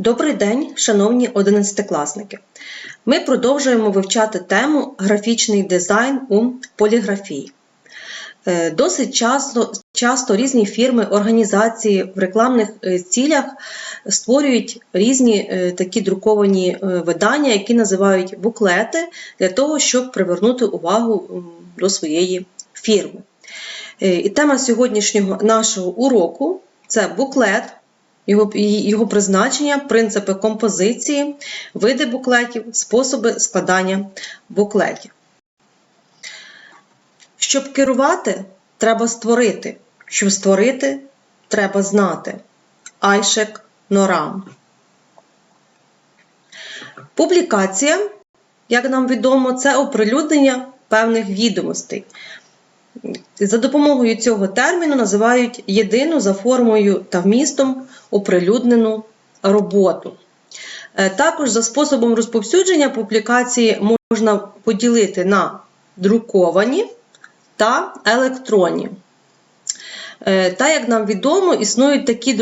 Добрий день, шановні одинадцятикласники! Ми продовжуємо вивчати тему графічний дизайн у поліграфії. Е, Досить часто, часто різні фірми, організації в рекламних е, цілях створюють різні е, такі друковані видання, які називають буклети, для того, щоб привернути увагу до своєї фірми. І тема сьогоднішнього нашого уроку це буклет, його, його призначення, принципи композиції, види буклетів, способи складання буклетів. Щоб керувати, треба створити. Щоб створити, треба знати. Айшек Норам. Публікація, як нам відомо, це оприлюднення певних відомостей. За допомогою цього терміну називають єдину за формою та вмістом оприлюднену роботу. Е, Також за способом розповсюдження публікації можна поділити на друковані та електронні. Е, Та, як нам відомо, існують такі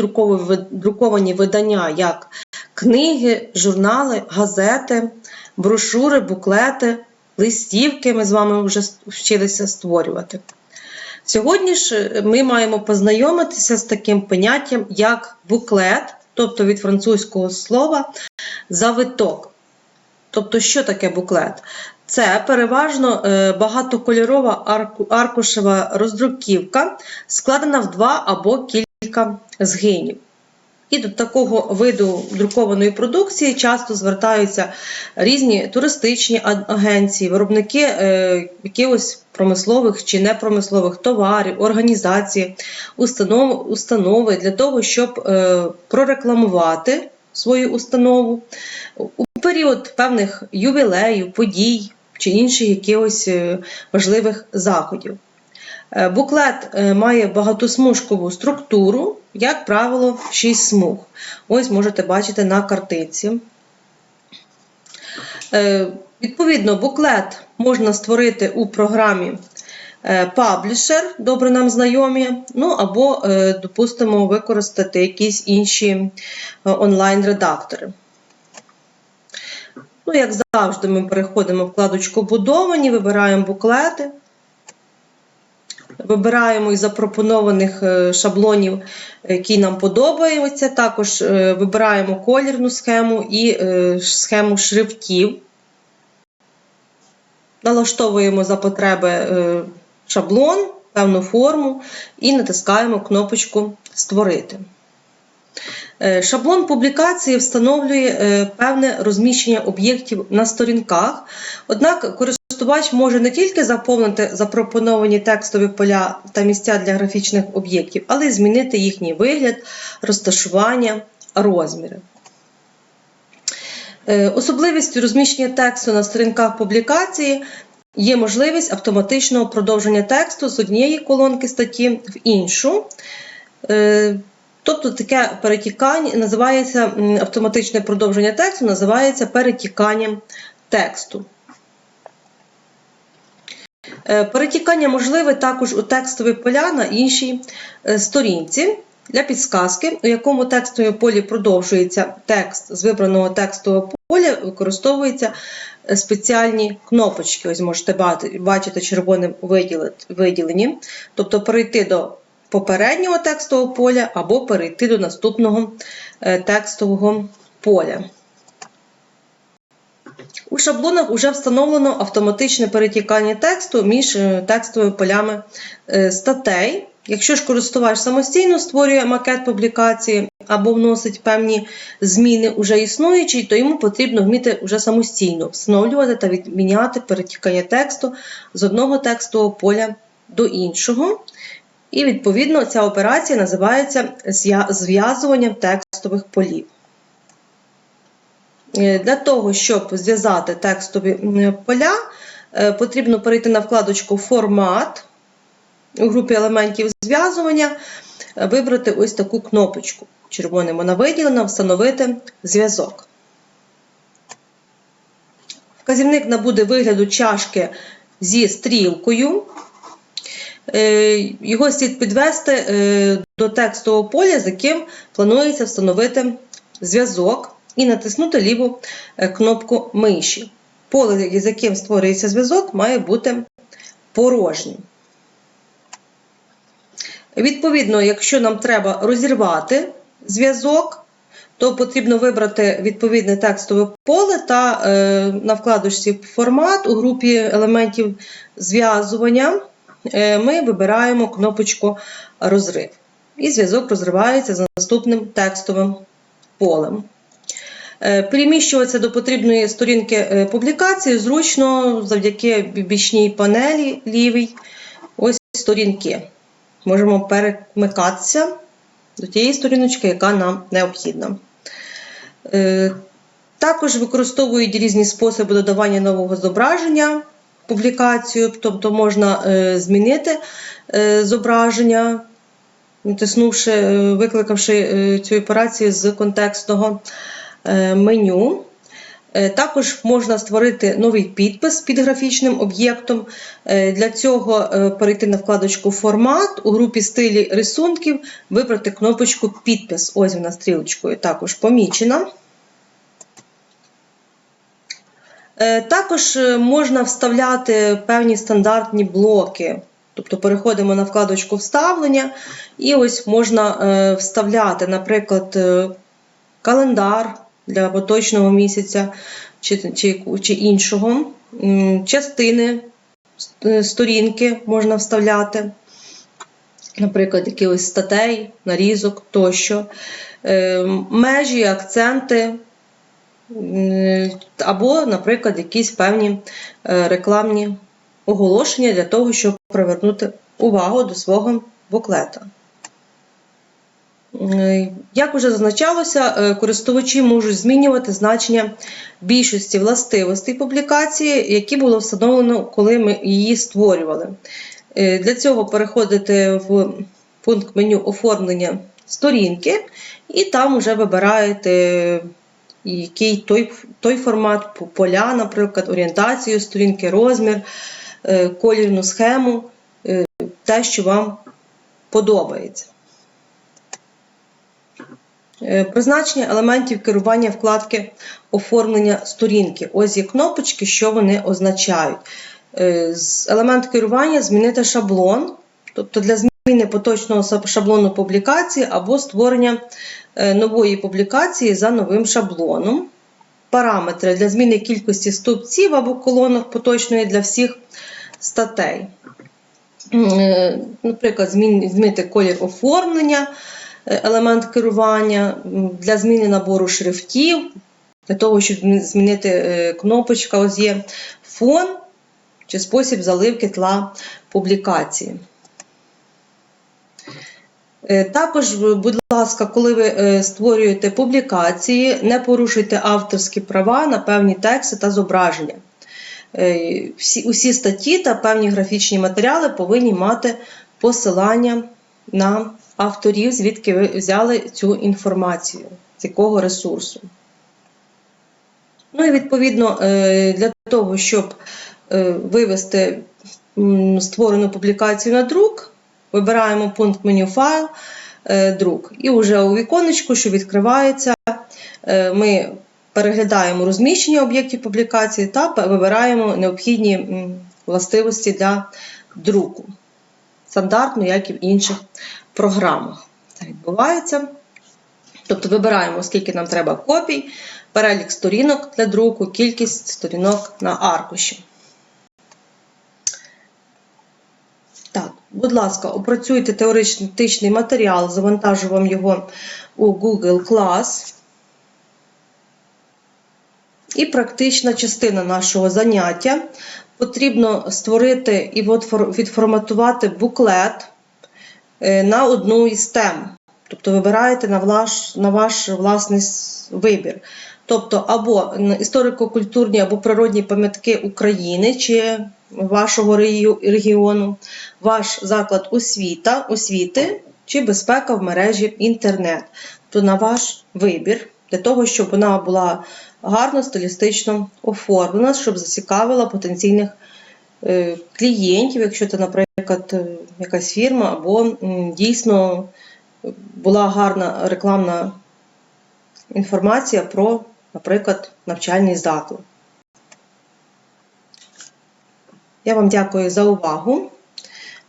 друковані видання, як книги, журнали, газети, брошури, буклети, листівки. Ми з вами вже вчилися створювати. Сьогодні ж ми маємо познайомитися з таким поняттям, як буклет, тобто від французького слова завиток. Тобто, що таке буклет? Це переважно е, багатокольорова аркушева роздруківка, складена в два або кілька згинів. І до такого виду друкованої продукції часто звертаються різні туристичні агенції, виробники е, якихось промислових чи непромислових товарів, організації, установ, установи для того, щоб е, прорекламувати свою установу у період певних ювілеїв, подій чи інших якихось е, важливих заходів. Е, Буклет е, має багатосмужкову структуру, як правило, 6 смуг. Ось можете бачити на картинці. Е, Відповідно, буклет можна створити у програмі Publisher, добре нам знайомі, ну або, допустимо, використати якісь інші онлайн-редактори. Ну, як завжди, ми переходимо в вкладочку Будовані, вибираємо буклети. Вибираємо із запропонованих е, шаблонів, які нам подобаються. Також е, вибираємо колірну схему і е, схему шрифтів. Налаштовуємо за потреби шаблон, певну форму і натискаємо кнопочку Створити. Шаблон публікації встановлює певне розміщення об'єктів на сторінках, однак користувач може не тільки заповнити запропоновані текстові поля та місця для графічних об'єктів, але й змінити їхній вигляд, розташування, розміри. Е, Особливістю розміщення тексту на сторінках публікації є можливість автоматичного продовження тексту з однієї колонки статті в іншу. Е, Тобто таке перетікання називається автоматичне продовження тексту, називається перетіканням тексту. Е, Перетікання можливе також у текстові поля на іншій е, сторінці. Для підсказки, у якому текстовому полі продовжується текст з вибраного текстового поля, використовуються е, спеціальні кнопочки. Ось можете бачити червоним виділені. Тобто перейти до попереднього текстового поля або перейти до наступного текстового поля. У шаблонах вже встановлено автоматичне перетікання тексту між е, текстовими полями е, статей. Якщо ж користувач самостійно створює макет публікації або вносить певні зміни уже існуючі, то йому потрібно вміти вже самостійно встановлювати та відміняти перетікання тексту з одного текстового поля до іншого. І, відповідно, ця операція називається зв'язуванням текстових полів. Е, Для того, щоб зв'язати текстові поля, е, потрібно перейти на вкладочку Формат у групі елементів зв'язування, е, вибрати ось таку кнопочку. Червоним вона виділена, встановити зв'язок. Вказівник набуде вигляду чашки зі стрілкою. Його слід підвести до текстового поля, з яким планується встановити зв'язок і натиснути ліву е, кнопку миші. Поле, з яким створюється зв'язок, має бути порожнім. Відповідно, якщо нам треба розірвати зв'язок, то потрібно вибрати відповідне текстове поле та е, на вкладочці формат у групі елементів зв'язування е, ми вибираємо кнопочку розрив. І зв'язок розривається за наступним текстовим полем. Е, Переміщуватися до потрібної сторінки е, публікації зручно завдяки бічній панелі лівій. Ось сторінки. Можемо перемикатися до тієї сторіночки, яка нам необхідна. Е, Також використовують різні способи додавання нового зображення публікацію, тобто можна змінити зображення, натиснувши, викликавши цю операцію з контекстного меню. Е, Також можна створити новий підпис під графічним об'єктом. Е, Для цього е, перейти на вкладочку Формат у групі стилі рисунків, вибрати кнопочку Підпис. Ось вона стрілочкою також помічена. Е, Також е, можна вставляти певні стандартні блоки. Тобто переходимо на вкладочку Вставлення, і ось можна е, вставляти, наприклад, е, календар для поточного місяця чи, чи, чи іншого, частини е, сторінки можна вставляти, наприклад, якихось статей, нарізок тощо, Е, межі, акценти. Або, наприклад, якісь певні е, рекламні оголошення для того, щоб привернути увагу до свого буклета. Е, Як вже зазначалося, е, користувачі можуть змінювати значення більшості властивостей публікації, які було встановлено, коли ми її створювали. Е, Для цього переходите в пункт меню оформлення сторінки, і там вже вибираєте який той, той формат, поля, наприклад, орієнтацію сторінки, розмір, колірну схему, те, що вам подобається. Е, Призначення елементів керування вкладки оформлення сторінки. Ось є кнопочки, що вони означають. Е, Елемент керування змінити шаблон, тобто для зміни поточного шаблону публікації або створення е, нової публікації за новим шаблоном. Параметри для зміни кількості стовпців або колонок поточної для всіх статей. Наприклад, змін- змінити колір оформлення, елемент керування для зміни набору шрифтів, для того, щоб змінити е, кнопочка, ось є фон чи спосіб заливки тла публікації. Е, Також, будь ласка, коли ви е, створюєте публікації, не порушуйте авторські права на певні тексти та зображення. Е, Всі, усі статті та певні графічні матеріали повинні мати посилання на авторів, звідки ви взяли цю інформацію, з якого ресурсу. Ну і відповідно е, для того, щоб е, вивести створену публікацію на друк, вибираємо пункт меню файл, е, друк. І вже у віконечку, що відкривається, ми переглядаємо розміщення об'єктів публікації та вибираємо необхідні властивості для друку. Стандартно, як і в інших програмах. Це відбувається. Тобто вибираємо, скільки нам треба копій, перелік сторінок для друку, кількість сторінок на аркуші. Так, будь ласка, опрацюйте теоретичний матеріал, завантажу вам його у Google Class. І практична частина нашого заняття. Потрібно створити і відформатувати буклет на одну із тем. Тобто вибираєте на ваш, на ваш власний вибір. Тобто або історико-культурні або природні пам'ятки України чи вашого регіону, ваш заклад освіта, освіти чи безпека в мережі інтернет. То на ваш вибір, для того, щоб вона була гарно стилістично оформлена, щоб зацікавила потенційних е, клієнтів, якщо це, наприклад, е, якась фірма, або дійсно була гарна рекламна інформація про, наприклад, навчальний заклад. Я вам дякую за увагу.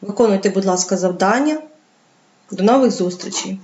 Виконуйте, будь ласка, завдання. До нових зустрічей!